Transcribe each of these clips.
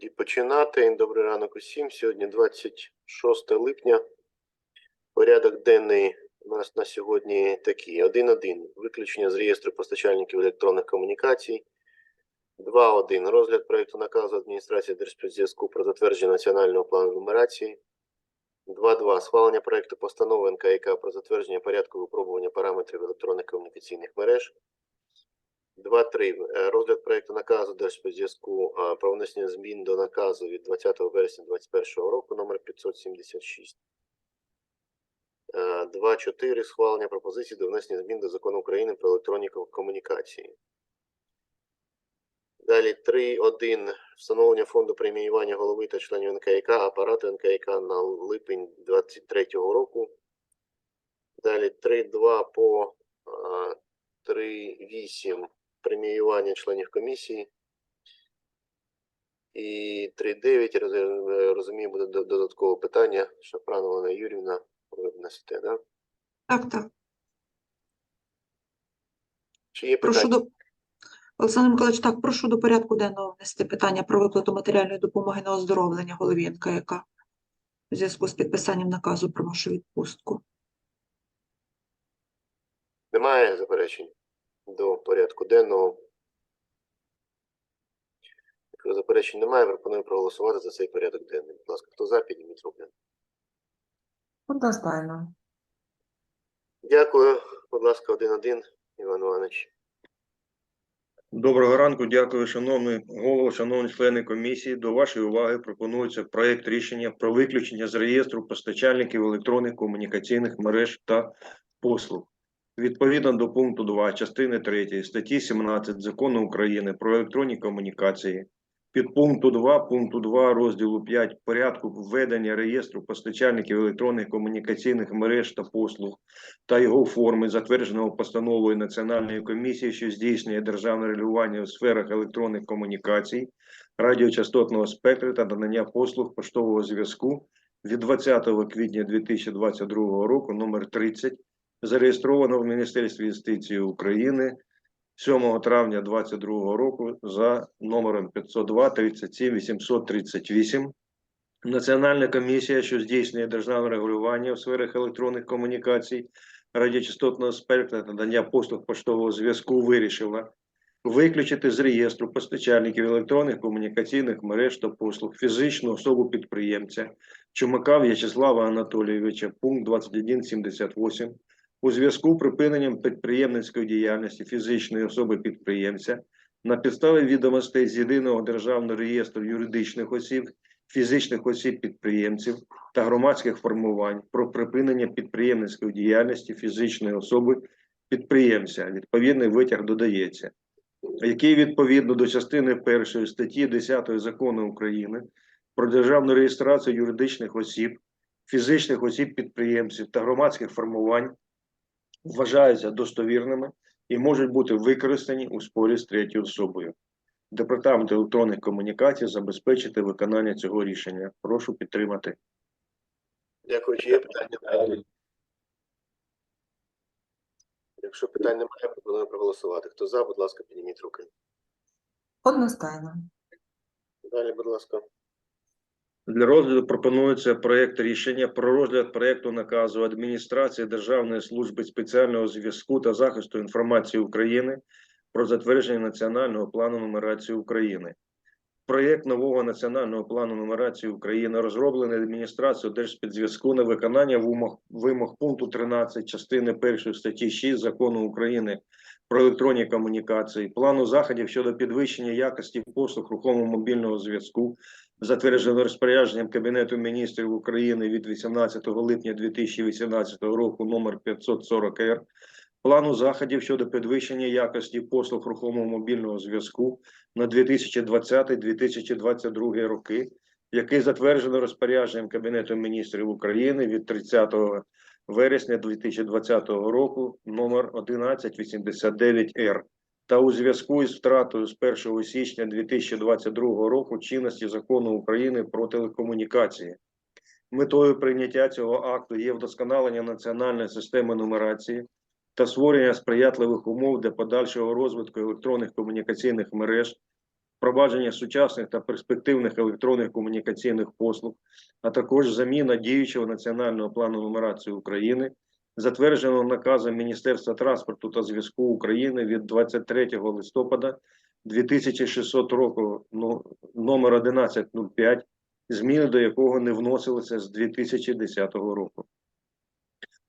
тоді починати. Добрий ранок усім. Сьогодні 26 липня. Порядок денний у нас на сьогодні такий: 1.1. Виключення з реєстру постачальників електронних комунікацій. 2.1. Розгляд проєкту наказу адміністрації Держспецзв'язку про затвердження національного плану нумерації. 2.2. Схвалення проєкту постанови НКК про затвердження порядку випробування параметрів електронних комунікаційних мереж. 2.3. Е, Розгляд проекту наказу Держспецзв'язку е, про внесення змін до наказу від 20 вересня 2021 року номер 576. Е, 2.4. Схвалення пропозицій до внесення змін до закону України про електронні комунікації. Далі 3.1. Встановлення фонду преміювання голови та членів НКК, апарату НКК на липень 2023 року. Далі 3.2 по е, 3.8 преміювання членів комісії. І 3.9, роз- е, розумію, буде додаткове питання. Шафранова Олена Юрівна, ви внесете, да? Так, так. Чи є Прошу до Олександр Миколаївич, так, прошу до порядку денного внести питання про виплату матеріальної допомоги на оздоровлення голові НКК у зв'язку з підписанням наказу про вашу відпустку. Немає заперечень до порядку денного. Якщо заперечень немає, пропоную проголосувати за цей порядок денний. Будь ласка, хто за, підніміть руки. Одностайно. Дякую. Будь ласка, один-один, Іван Іванович. Доброго ранку, дякую, шановний голово, шановні члени комісії. До вашої уваги пропонується проект рішення про виключення з реєстру постачальників електронних комунікаційних мереж та послуг. Відповідно до пункту 2 частини 3 статті 17 Закону України про електронні комунікації, під пункту 2 пункту 2 розділу 5 порядку введення реєстру постачальників електронних комунікаційних мереж та послуг та його форми, затвердженого постановою Національної комісії, що здійснює державне регулювання у сферах електронних комунікацій, радіочастотного спектру та надання послуг поштового зв'язку від 20 квітня 2022 року номер 30, зареєстровано в Міністерстві юстиції України 7 травня 2022 року за номером 502 37 838 Національна комісія, що здійснює державне регулювання у сферах електронних комунікацій, радіочастотного спектру та надання послуг поштового зв'язку, вирішила виключити з реєстру постачальників електронних комунікаційних мереж та послуг фізичну особу підприємця Чумака В'ячеслава Анатолійовича, пункт 2178, у зв'язку з припиненням підприємницької діяльності фізичної особи підприємця на підставі відомостей з єдиного державного реєстру юридичних осіб фізичних осіб-підприємців та громадських формувань про припинення підприємницької діяльності фізичної особи підприємця. Відповідний витяг додається, який відповідно до частини першої статті 10 закону України про державну реєстрацію юридичних осіб, фізичних осіб-підприємців та громадських формувань вважаються достовірними і можуть бути використані у спорі з третьою особою. Департамент електронних комунікацій забезпечити виконання цього рішення. Прошу підтримати. Дякую. Чи є питання? Якщо питань немає, пропоную проголосувати. Хто за, будь ласка, підніміть руки. Одностайно. Далі, будь ласка. Для розгляду пропонується проект рішення про розгляд проекту наказу адміністрації Державної служби спеціального зв'язку та захисту інформації України про затвердження національного плану нумерації України. Проєкт нового національного плану нумерації України розроблений адміністрацією Держспецзв'язку на виконання вимог, вимог пункту 13 частини 1 статті 6 Закону України про електронні комунікації, плану заходів щодо підвищення якості послуг рухомого мобільного зв'язку, затверджено розпорядженням Кабінету міністрів України від 18 липня 2018 року номер 540 р плану заходів щодо підвищення якості послуг рухомого мобільного зв'язку на 2020-2022 роки, який затверджено розпорядженням Кабінету міністрів України від 30 вересня 2020 року номер 1189 р та у зв'язку із втратою з 1 січня 2022 року чинності закону України про телекомунікації. Метою прийняття цього акту є вдосконалення національної системи нумерації та створення сприятливих умов для подальшого розвитку електронних комунікаційних мереж впровадження сучасних та перспективних електронних комунікаційних послуг, а також заміна діючого національного плану нумерації України, затвердженого наказом Міністерства транспорту та зв'язку України від 23 листопада 2600 року ну, номер 1105, зміни до якого не вносилися з 2010 року.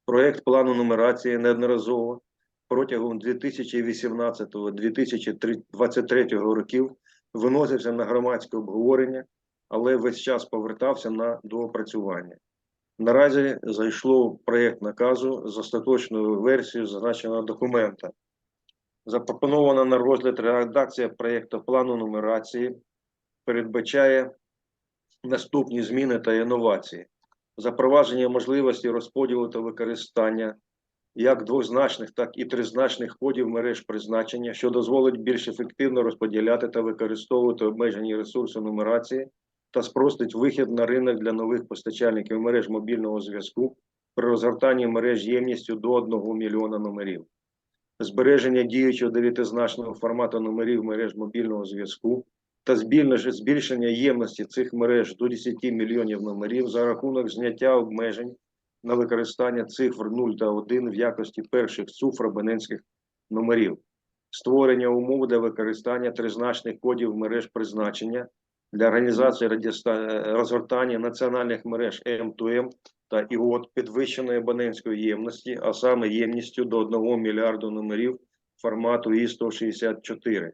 Проект плану нумерації неодноразово протягом 2018-2023 років виносився на громадське обговорення, але весь час повертався на доопрацювання. Наразі зайшло проєкт наказу з остаточною версією зазначеного документа. Запропонована на розгляд редакція проєкту плану нумерації передбачає наступні зміни та інновації. Запровадження можливості розподілу та використання як двозначних, так і тризначних кодів мереж призначення, що дозволить більш ефективно розподіляти та використовувати обмежені ресурси нумерації та спростить вихід на ринок для нових постачальників мереж мобільного зв'язку при розгортанні мереж ємністю до 1 мільйона номерів. Збереження діючого дев'ятизначного формату номерів мереж мобільного зв'язку та збільшення ємності цих мереж до 10 мільйонів номерів за рахунок зняття обмежень на використання цифр 0 та 1 в якості перших цифр абонентських номерів, створення умов для використання тризначних кодів мереж призначення для організації радіоста- розгортання національних мереж М2М та ІОТ підвищеної абонентської ємності, а саме ємністю до 1 мільярду номерів формату І-164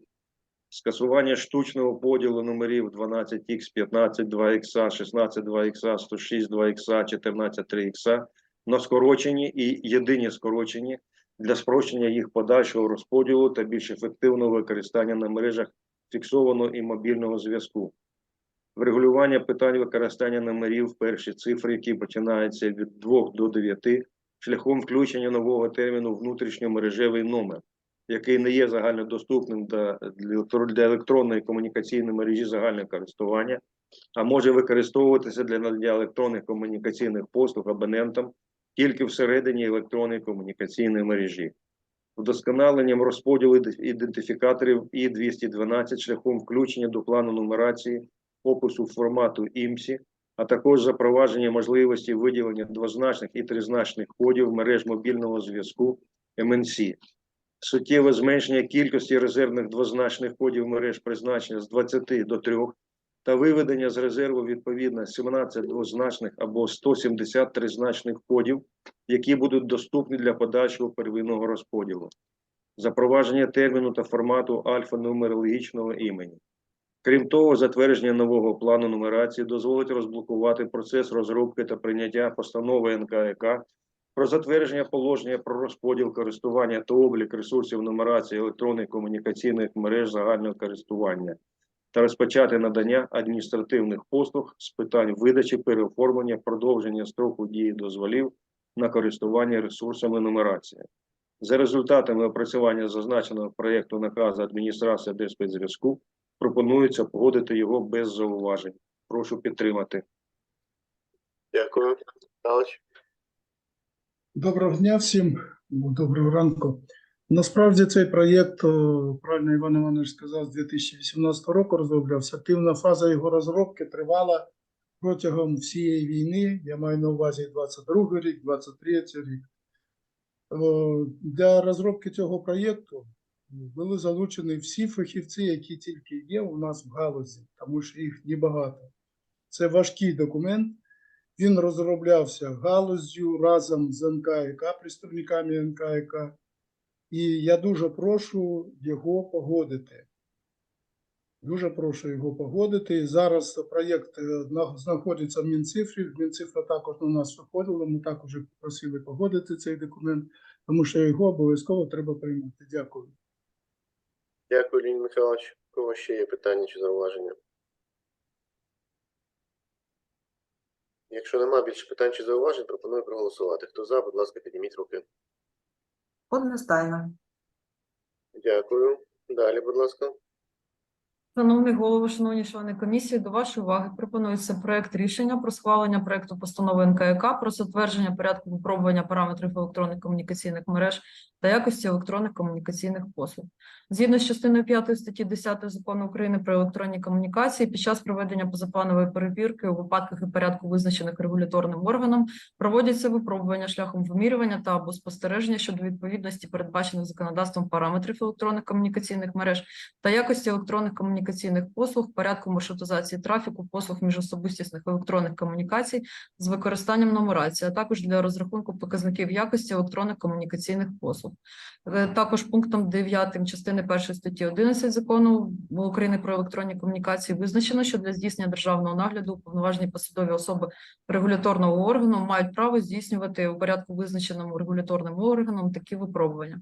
скасування штучного поділу номерів 12Х, 15 2Х, 16 2Х, 106 2Х, 14 3Х на скорочені і єдині скорочені для спрощення їх подальшого розподілу та більш ефективного використання на мережах фіксованого і мобільного зв'язку. Врегулювання питань використання номерів перші цифри, які починаються від 2 до 9, шляхом включення нового терміну внутрішньомережевий номер який не є загальнодоступним для, електронної комунікаційної мережі загального користування, а може використовуватися для надання електронних комунікаційних послуг абонентам тільки всередині електронної комунікаційної мережі. Вдосконаленням розподілу ідентифікаторів І-212 шляхом включення до плану нумерації опису формату ІМСІ, а також запровадження можливості виділення двозначних і тризначних кодів мереж мобільного зв'язку МНС суттєве зменшення кількості резервних двозначних кодів мереж призначення з 20 до 3 та виведення з резерву відповідно 17 двозначних або 170 тризначних кодів, які будуть доступні для подальшого первинного розподілу. Запровадження терміну та формату альфа-нумерологічного імені. Крім того, затвердження нового плану нумерації дозволить розблокувати процес розробки та прийняття постанови НКК про затвердження положення про розподіл користування та облік ресурсів нумерації електронних комунікаційних мереж загального користування та розпочати надання адміністративних послуг з питань видачі, переоформлення, продовження строку дії дозволів на користування ресурсами нумерації. За результатами опрацювання зазначеного проєкту наказу адміністрації Держспецзв'язку пропонується погодити його без зауважень. Прошу підтримати. Дякую. Михайлович. Доброго дня всім, доброго ранку. Насправді цей проєкт, правильно Іван Іванович сказав, з 2018 року розроблявся. Активна фаза його розробки тривала протягом всієї війни. Я маю на увазі 22 рік, 23 рік. Для розробки цього проєкту були залучені всі фахівці, які тільки є у нас в галузі, тому що їх небагато. Це важкий документ. Він розроблявся галуззю разом з НКК, представниками НКК. І я дуже прошу його погодити. Дуже прошу його погодити. Зараз проєкт е, знаходиться в Мінцифрі. Мінцифра також на нас виходило. Ми також просили погодити цей документ, тому що його обов'язково треба приймати. Дякую. Дякую, Леонід Михайлович. У кого ще є питання чи зауваження? Якщо нема більше питань чи зауважень, пропоную проголосувати. Хто за, будь ласка, підніміть руки. Одностайно. Дякую. Далі, будь ласка. Шановний голово, шановні члени комісії, до вашої уваги пропонується проект рішення про схвалення проекту постанови НКК про затвердження порядку випробування параметрів електронних комунікаційних мереж та якості електронних комунікаційних послуг. Згідно з частиною 5 статті 10 Закону України про електронні комунікації, під час проведення позапланової перевірки у випадках і порядку, визначених регуляторним органом, проводяться випробування шляхом вимірювання та або спостереження щодо відповідності передбачених законодавством параметрів електронних комунікаційних мереж та якості електронних комунікаційних послуг, порядку маршрутизації трафіку, послуг міжособистісних електронних комунікацій з використанням нумерації, а також для розрахунку показників якості електронних комунікаційних послуг. Е, Також пунктом 9 частини 1 статті 11 закону України про електронні комунікації визначено, що для здійснення державного нагляду уповноважені посадові особи регуляторного органу мають право здійснювати у порядку визначеному регуляторним органом такі випробування.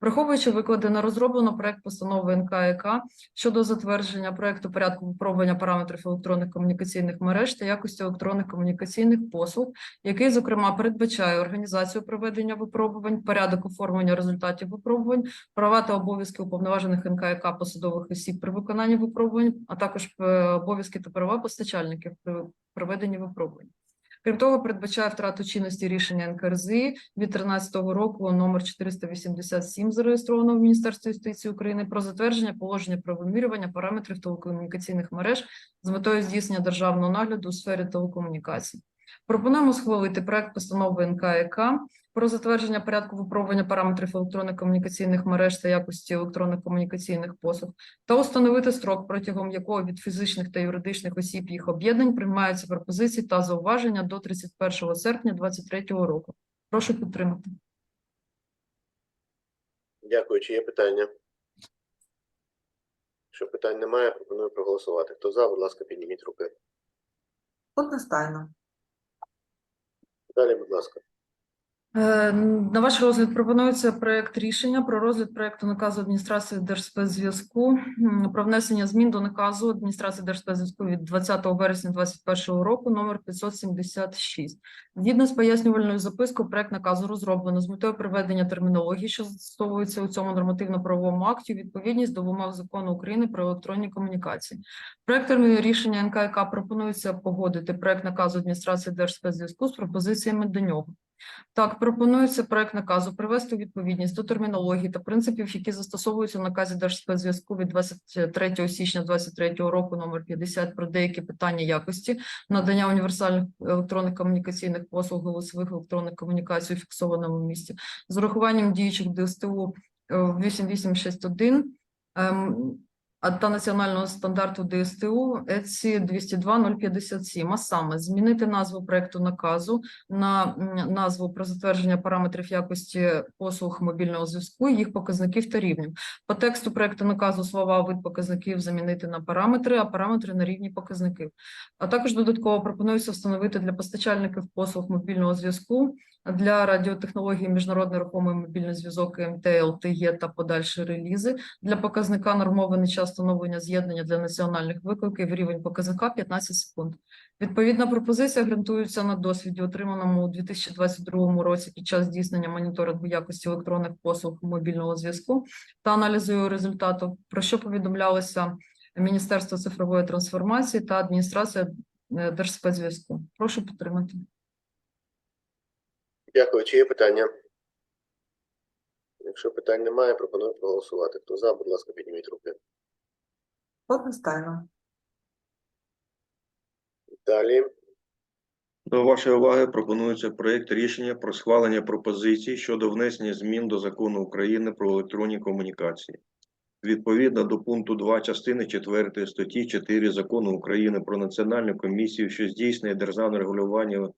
Враховуючи викладене, розроблено проект постанови НКК щодо затвердження проекту порядку випробування параметрів електронних комунікаційних мереж та якості електронних комунікаційних послуг, який, зокрема, передбачає організацію проведення випробувань, порядок оформлення результатів випробувань, права та обов'язки уповноважених НКК посадових осіб при виконанні випробувань, а також е, обов'язки та права постачальників при проведенні випробувань. Крім того, передбачає втрату чинності рішення НКРЗ від 13 року номер 487, зареєстрованого в Міністерстві юстиції України про затвердження положення про вимірювання параметрів телекомунікаційних мереж з метою здійснення державного нагляду у сфері телекомунікацій. Пропонуємо схвалити проект постанови НКК про затвердження порядку випробування параметрів електронних комунікаційних мереж та якості електронних комунікаційних послуг та установити строк, протягом якого від фізичних та юридичних осіб їх об'єднань приймаються пропозиції та зауваження до 31 серпня 2023 року. Прошу підтримати. Дякую. Чи є питання? Якщо питань немає, пропоную проголосувати. Хто за, будь ласка, підніміть руки. Одностайно. Далі, будь ласка. Е, На ваш розгляд пропонується проект рішення про розгляд проекту наказу адміністрації Держспецзв'язку про внесення змін до наказу адміністрації Держспецзв'язку від 20 вересня 2021 року номер 576. Згідно з пояснювальною запискою, проект наказу розроблено з метою приведення термінології, що застосовується у цьому нормативно-правовому акті, відповідність до вимог закону України про електронні комунікації. Проектом рішення НКК пропонується погодити проект наказу адміністрації Держспецзв'язку з пропозиціями до нього. Так, пропонується проект наказу привести у відповідність до термінології та принципів, які застосовуються в наказі Держспецзв'язку від 23 січня 2023 року номер 50 про деякі питання якості надання універсальних електронних комунікаційних послуг голосових електронних комунікацій у фіксованому місці з урахуванням діючих ДСТУ е, 8861 ем, а та національного стандарту ДСТУ ЕЦІ 202.057, а саме змінити назву проекту наказу на назву про затвердження параметрів якості послуг мобільного зв'язку, їх показників та рівнів. По тексту проекту наказу слова вид показників замінити на параметри, а параметри на рівні показників. А також додатково пропонується встановити для постачальників послуг мобільного зв'язку для радіотехнології міжнародний рухомий мобільний зв'язок МТЛ, ТЄ та подальші релізи для показника нормований час встановлення з'єднання для національних викликів рівень показника 15 секунд. Відповідна пропозиція ґрунтується на досвіді, отриманому у 2022 році під час здійснення моніторингу якості електронних послуг мобільного зв'язку та аналізу результату, про що повідомлялося Міністерство цифрової трансформації та адміністрація е, Держспецзв'язку. Прошу підтримати. Дякую. Чи є питання? Якщо питань немає, пропоную проголосувати. Хто за, будь ласка, підніміть руки. Одностайно. Далі. До вашої уваги пропонується проект рішення про схвалення пропозицій щодо внесення змін до закону України про електронні комунікації. Відповідно до пункту 2 частини 4 статті 4 закону України про національну комісію, що здійснює державне регулювання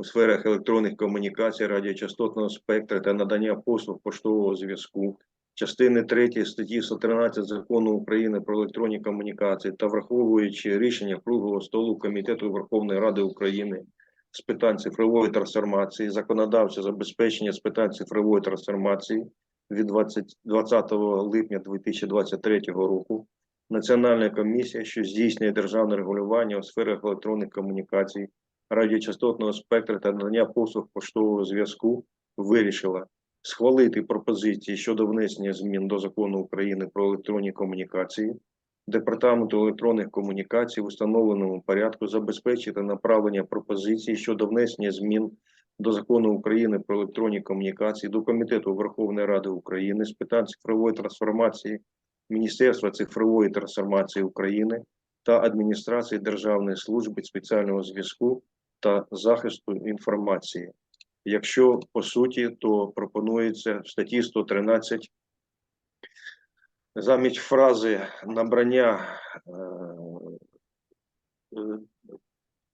у сферах електронних комунікацій, радіочастотного спектра та надання послуг поштового зв'язку, частини 3 статті 113 закону України про електронні комунікації та враховуючи рішення круглого столу Комітету Верховної Ради України з питань цифрової трансформації, законодавче забезпечення з питань цифрової трансформації від 20, 20 липня 2023 року, Національна комісія, що здійснює державне регулювання у сферах електронних комунікацій, радіочастотного спектра та надання послуг поштового зв'язку, вирішила схвалити пропозиції щодо внесення змін до закону України про електронні комунікації, Департаменту електронних комунікацій в установленому порядку забезпечити направлення пропозицій щодо внесення змін до закону України про електронні комунікації, до Комітету Верховної Ради України з питань цифрової трансформації, Міністерства цифрової трансформації України та адміністрації Державної служби спеціального зв'язку та захисту інформації. Якщо по суті, то пропонується в статті 113 замість фрази набрання е,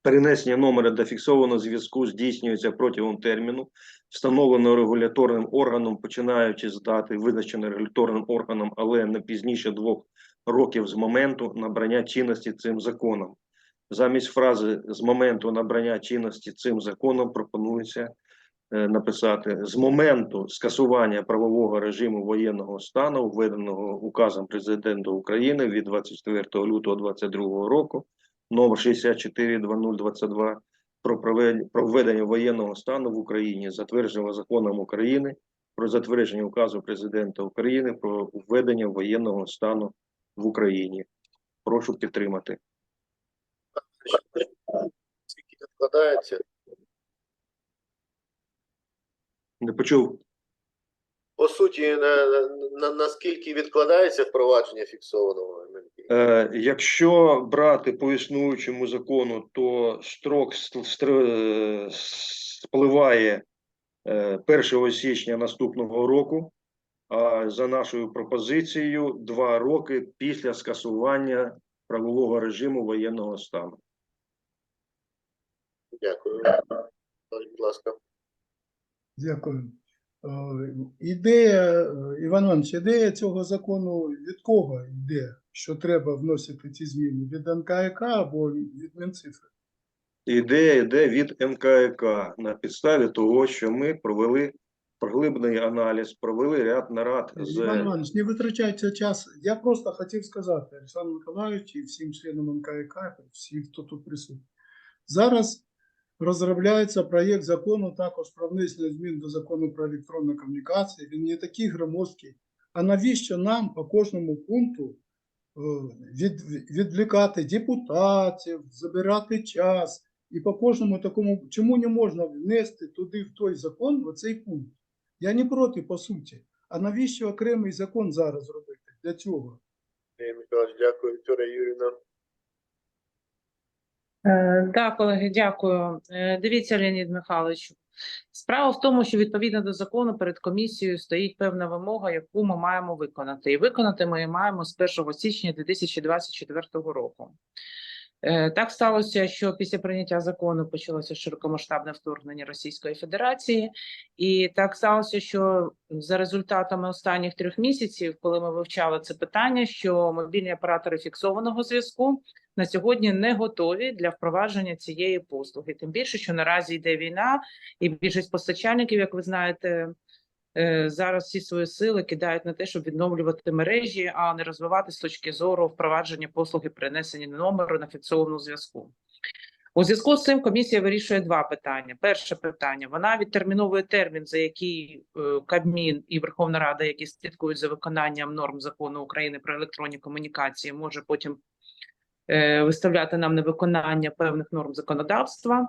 перенесення номера до фіксованого зв'язку здійснюється протягом терміну, встановленого регуляторним органом, починаючи з дати, визначеної регуляторним органом, але не пізніше двох років з моменту набрання чинності цим законом. Замість фрази з моменту набрання чинності цим законом пропонується е, написати з моменту скасування правового режиму воєнного стану, введеного указом президента України від 24 лютого 2022 року, номер 642022 про введення воєнного стану в Україні, затвердженого законом України про затвердження указу президента України про введення воєнного стану в Україні. Прошу підтримати. Скільки відкладається? Не почув. По суті, на, на, наскільки відкладається впровадження фіксованого МНП? Е, якщо брати по існуючому закону, то строк стр- е, спливає е, 1 січня наступного року, а за нашою пропозицією, два роки після скасування правового режиму воєнного стану. Дякую. Будь ласка. Дякую. Е, Ідея, Іван Іванович, ідея цього закону від кого йде, що треба вносити ці зміни? Від НКК або від Мінцифри? Ідея йде від МКК на підставі того, що ми провели поглиблений аналіз, провели ряд нарад з Іван Іванович, не витрачайте час. Я просто хотів сказати Олександру Миколаївичу і всім членам НКК, всім, хто тут присутній. Зараз розробляється проєкт закону також про внесення змін до закону про електронні комунікації. Він не такий громоздкий. А навіщо нам по кожному пункту е, від, відвлікати депутатів, забирати час? І по кожному такому, чому не можна внести туди в той закон оцей пункт? Я не проти, по суті. А навіщо окремий закон зараз робити? Для цього? Дякую. Вікторія Юрівна. Е, Да, колеги, дякую. Е, Дивіться, Леонід Михайлович. Справа в тому, що відповідно до закону перед комісією стоїть певна вимога, яку ми маємо виконати. І виконати ми маємо з 1 січня 2024 року. Е, Так сталося, що після прийняття закону почалося широкомасштабне вторгнення Російської Федерації, і так сталося, що за результатами останніх трьох місяців, коли ми вивчали це питання, що мобільні оператори фіксованого зв'язку на сьогодні не готові для впровадження цієї послуги. Тим більше, що наразі йде війна, і більшість постачальників, як ви знаєте, зараз всі свої сили кидають на те, щоб відновлювати мережі, а не розвивати з точки зору впровадження послуги перенесення номеру на фіксовану зв'язку. У зв'язку з цим комісія вирішує два питання. Перше питання: вона відтерміновує термін, за який е, Кабмін і Верховна Рада, які слідкують за виконанням норм закону України про електронні комунікації, може потім е, виставляти нам на виконання певних норм законодавства.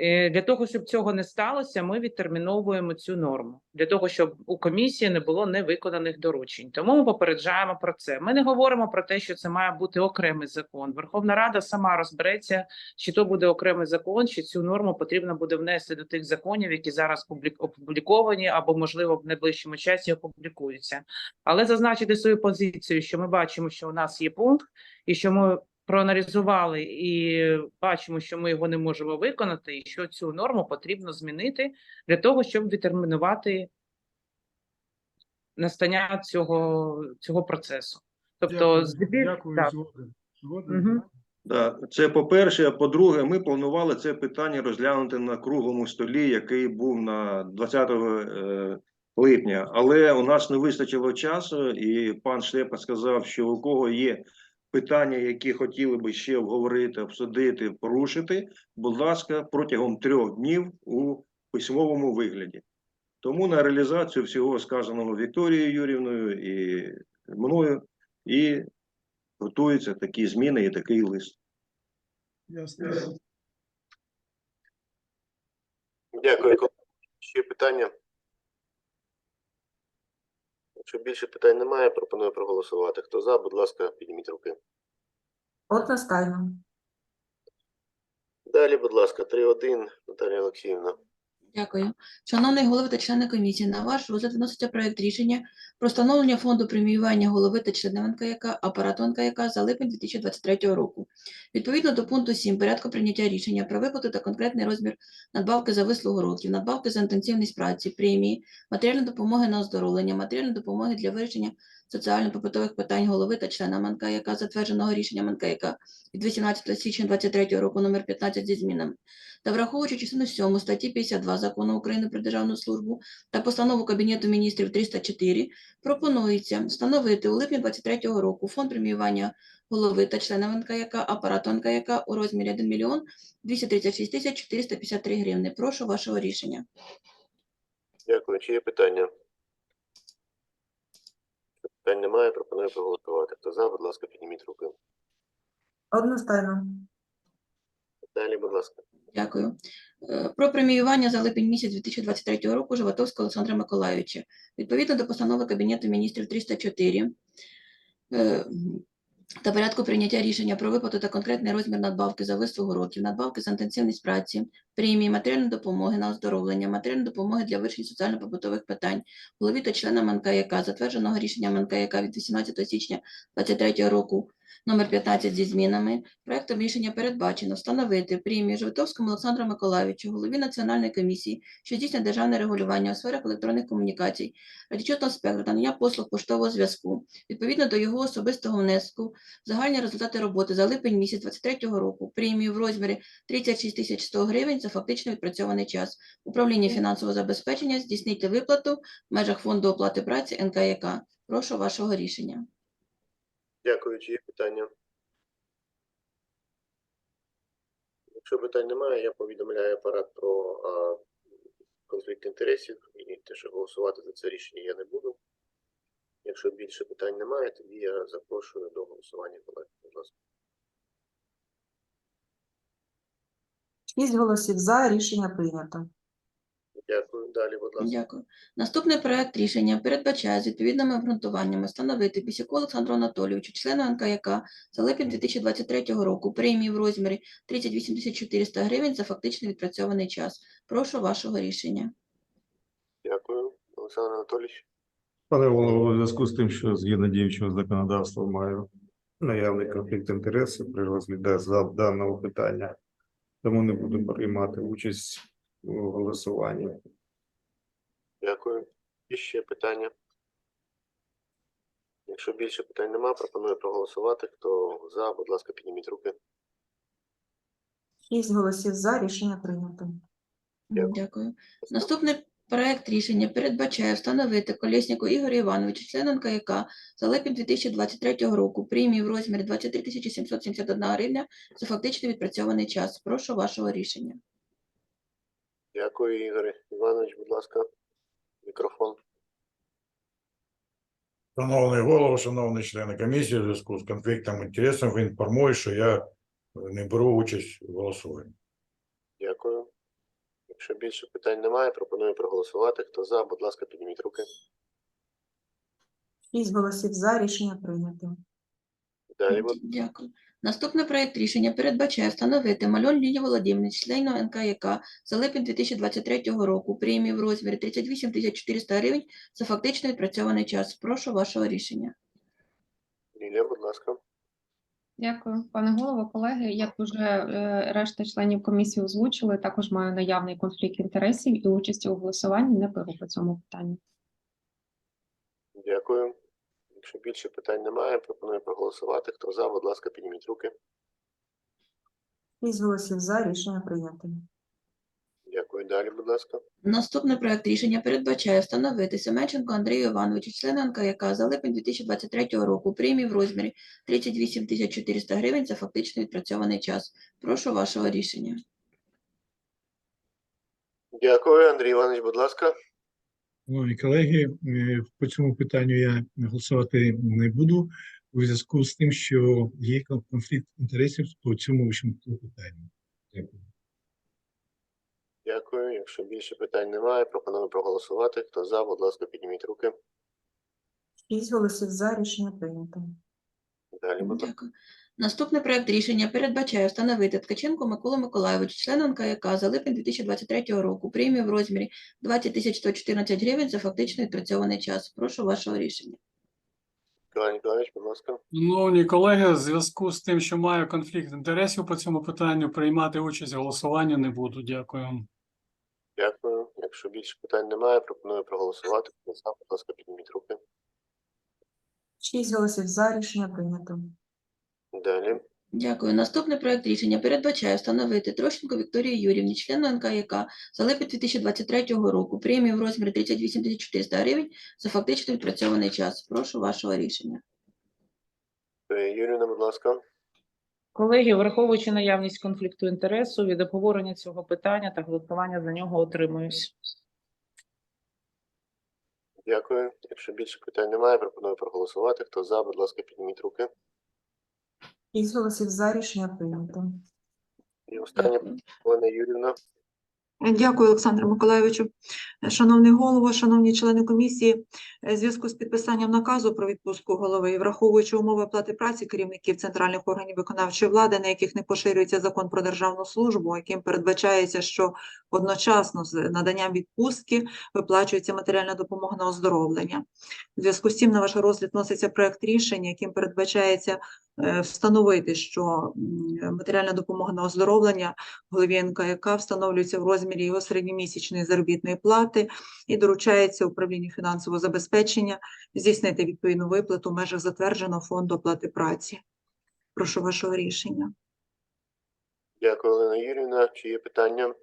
Е, Для того, щоб цього не сталося, ми відтерміновуємо цю норму для того, щоб у комісії не було невиконаних доручень. Тому ми попереджаємо про це. Ми не говоримо про те, що це має бути окремий закон. Верховна Рада сама розбереться, чи то буде окремий закон, чи цю норму потрібно буде внести до тих законів, які зараз публік- опубліковані, або можливо в найближчому часі опублікуються. Але зазначити свою позицію, що ми бачимо, що у нас є пункт, і що ми проаналізували і бачимо, що ми його не можемо виконати, і що цю норму потрібно змінити для того, щоб відтермінувати настання цього, цього процесу. Тобто, Дякую, здебіль- дякую, так. згоден. Згоден. Да, це по-перше. А по-друге, ми планували це питання розглянути на круглому столі, який був на 20 е, липня. Але у нас не вистачило часу, і пан Шлепа сказав, що у кого є питання, які хотіли би ще обговорити, обсудити, порушити, будь ласка, протягом трьох днів у письмовому вигляді. Тому на реалізацію всього сказаного Вікторією Юрівною і мною і готуються такі зміни і такий лист. Ясно. Дякую. Ще питання? Якщо більше питань немає, пропоную проголосувати. Хто за, будь ласка, підніміть руки. Одностайно. Далі, будь ласка, 3-1, Наталія Олексіївна. Дякую. Шановний голови та члени комісії, на ваш розгляд вноситься проект рішення про встановлення фонду преміювання голови та членів НКЯК, апарату НКЯК за липень 2023 року. Відповідно до пункту 7 порядку прийняття рішення про виплату та конкретний розмір надбавки за вислугу років, надбавки за інтенсивність праці, премії, матеріальної допомоги на оздоровлення, матеріальної допомоги для вирішення соціально-побутових питань голови та членам НКЯК, затвердженого рішенням НКЯК від 18 січня 2023 року номер 15 зі змінами та враховуючи частину 7 статті 52 Закону України про державну службу та постанову Кабінету міністрів 304, пропонується встановити у липні 2023 року фонд преміювання голови та членів НКЯК, апарату НКЯК у розмірі 1 мільйон 236 тисяч 453 гривни. Прошу вашого рішення. Дякую. Чи є питання? Питань немає, пропоную проголосувати. Хто за, будь ласка, підніміть руки. Одностайно. Далі, будь ласка. Дякую. Е, Про преміювання за липень місяць 2023 року Животовського Олександра Миколайовича. Відповідно до постанови Кабінету міністрів 304 е, та порядку прийняття рішення про виплату та конкретний розмір надбавки за вислугу років, надбавки за інтенсивність праці, премії, матеріальної допомоги на оздоровлення, матеріальної допомоги для вирішення соціально-побутових питань, голові та членам НКЯК, затвердженого рішенням НКЯК від 18 січня 2023 року номер 15 зі змінами, проектом рішення передбачено встановити премію Жовтовському Олександру Миколайовичу, голові Національної комісії, що здійснює державне регулювання у сферах електронних комунікацій, радіочетного спектру та надання послуг поштового зв'язку, відповідно до його особистого внеску, загальні результати роботи за липень місяць 2023 року, премію в розмірі 36 100 гривень за фактично відпрацьований час. Управління фінансового забезпечення здійснить виплату в межах фонду оплати праці НКЯК. Прошу вашого рішення. Дякую. Чи є питання? Якщо питань немає, я повідомляю апарат про а, конфлікт інтересів і те, що голосувати за це рішення я не буду. Якщо більше питань немає, тоді я запрошую до голосування колег. Будь ласка. Шість голосів за. Рішення прийнято. Дякую. Далі, будь ласка. Дякую. Наступний проект рішення передбачає з відповідними обґрунтуваннями встановити Бісяку Олександру Анатолійовичу, члену НКЯК за липень 2023 року премії в розмірі 38 400 гривень за фактично відпрацьований час. Прошу вашого рішення. Дякую. Олександр Анатолійович. Пане голово, у зв'язку з тим, що згідно діючого законодавства маю наявний конфлікт інтересів при розгляді за- даного питання, тому не буду приймати участь голосуванні. Дякую. І ще питання. Якщо більше питань немає, пропоную проголосувати. Хто за, будь ласка, підніміть руки. Шість голосів за. Рішення прийнято. Дякую. Дякую. Наступний проект рішення передбачає встановити Колєсніку Ігорю Івановичу, члену НКЯК за липень 2023 року премію в розмірі 23 771 гривня за фактично відпрацьований час. Прошу вашого рішення. Дякую, Ігор Іванович, будь ласка. Мікрофон. Шановний голово, шановні члени комісії, у зв'язку з конфліктом інтересів інформую, що я не беру участь у голосуванні. Дякую. Якщо більше питань немає, пропоную проголосувати. Хто за, будь ласка, підніміть руки. Шість голосів за. Рішення прийнято. Далі, будь Дякую. Наступний проект рішення передбачає встановити Мальон Лілії Володимирівні, члену НКЯК за липень 2023 року премію в розмірі 38 400 гривень за фактично відпрацьований час. Прошу вашого рішення. Лілія, будь ласка. Дякую, пане голово, колеги. Як вже е, решта членів комісії озвучили, також маю наявний конфлікт інтересів і участі у голосуванні не беру по цьому питанню. Дякую. Якщо більше питань немає, пропоную проголосувати. Хто за, будь ласка, підніміть руки. Шість голосів за. Рішення прийнято. Дякую. Далі, будь ласка. Наступний проект рішення передбачає встановити Семенченко Андрію Івановичу, члена НКЯК за липень 2023 року премію в розмірі 38 400 гривень за фактично відпрацьований час. Прошу вашого рішення. Дякую, Андрій Іванович, будь ласка. Шановні колеги, е, по цьому питанню я голосувати не буду у зв'язку з тим, що є конфлікт інтересів по цьому вищому питанню. Дякую. Дякую. Якщо більше питань немає, пропоную проголосувати. Хто за, будь ласка, підніміть руки. Шість голосів за. Рішення прийнято. Далі, будь ласка. Наступний проект рішення передбачає встановити Ткаченку Миколу Миколайовичу, члену НКЯК за липень 2023 року, премію в розмірі 20 114 гривень за фактично відпрацьований час. Прошу вашого рішення. Миколай Ніколаївич, будь ласка. Шановні колеги, в зв'язку з тим, що маю конфлікт інтересів по цьому питанню, приймати участь в голосуванні не буду. Дякую. Дякую. Якщо більше питань немає, пропоную проголосувати. Будь ласка, підніміть руки. Шість голосів за. Рішення прийнято. Далі. Дякую. Наступний проект рішення передбачає встановити Трощенко Вікторії Юрівні, члену НКЯК за липень 2023 року, премію в розмірі 38 400 гривень за фактично відпрацьований час. Прошу вашого рішення. Е, Юріна, будь ласка. Колеги, враховуючи наявність конфлікту інтересу, від обговорення цього питання та голосування за нього отримуюсь. Дякую. Якщо більше питань немає, пропоную проголосувати. Хто за, будь ласка, підніміть руки. Шість голосів за. Рішення прийнято. І останнє Олена Юрівна. Дякую, Олександре Миколайовичу. Шановний голово, шановні члени комісії, в зв'язку з підписанням наказу про відпустку голови і враховуючи умови оплати праці керівників центральних органів виконавчої влади, на яких не поширюється закон про державну службу, яким передбачається, що одночасно з наданням відпустки виплачується матеріальна допомога на оздоровлення. В зв'язку з цим на ваш розгляд вноситься проект рішення, яким передбачається встановити, що матеріальна допомога на оздоровлення голові НКЯК встановлюється в розмірі його середньомісячної заробітної плати і доручається управлінню фінансового забезпечення здійснити відповідну виплату в межах затвердженого фонду оплати праці. Прошу вашого рішення. Дякую, Олена Юрівна. Чи є питання?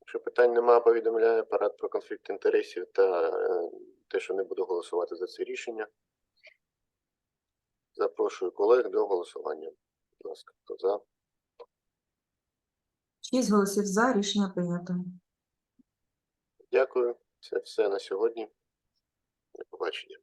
Якщо питань немає, повідомляю апарат про конфлікт інтересів та е, те, що не буду голосувати за це рішення. Запрошую колег до голосування. Будь ласка, хто за? Шість голосів за. Рішення прийнято. Дякую. Це все на сьогодні. До побачення.